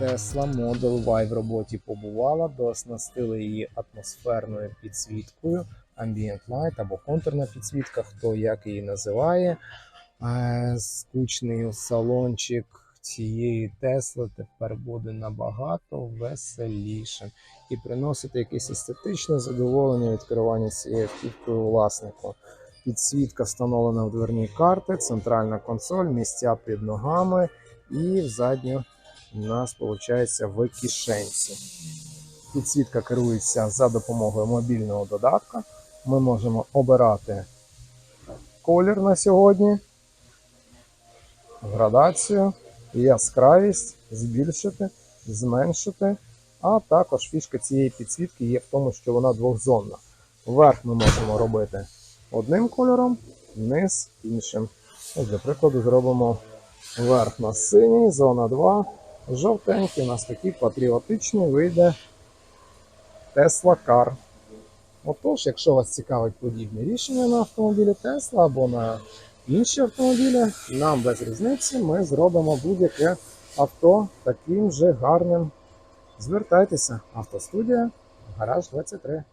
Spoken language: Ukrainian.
Tesla Model Y в роботі побувала, дооснастили її атмосферною підсвіткою, Ambient Light або контурна підсвітка, хто як її називає. Скучний салончик цієї Тесли тепер буде набагато веселішим і приносити якесь естетичне задоволення від керування цією автівкою власнику. Підсвітка встановлена в дверні карти, центральна консоль, місця під ногами і в задню у нас виходить в кишенці. Підсвітка керується за допомогою мобільного додатка. Ми можемо обирати колір на сьогодні, градацію, яскравість, збільшити, зменшити. А також фішка цієї підсвітки є в тому, що вона двохзонна. Вверх ми можемо робити одним кольором, низ іншим. Ось, для прикладу, зробимо верх на синій, зона 2, жовтенький, у нас такий патріотичний вийде Tesla Car. Отож, якщо вас цікавить подібне рішення на автомобілі Tesla або на інші автомобілі, нам без різниці ми зробимо будь-яке авто таким же гарним. Звертайтеся, автостудія, гараж 23.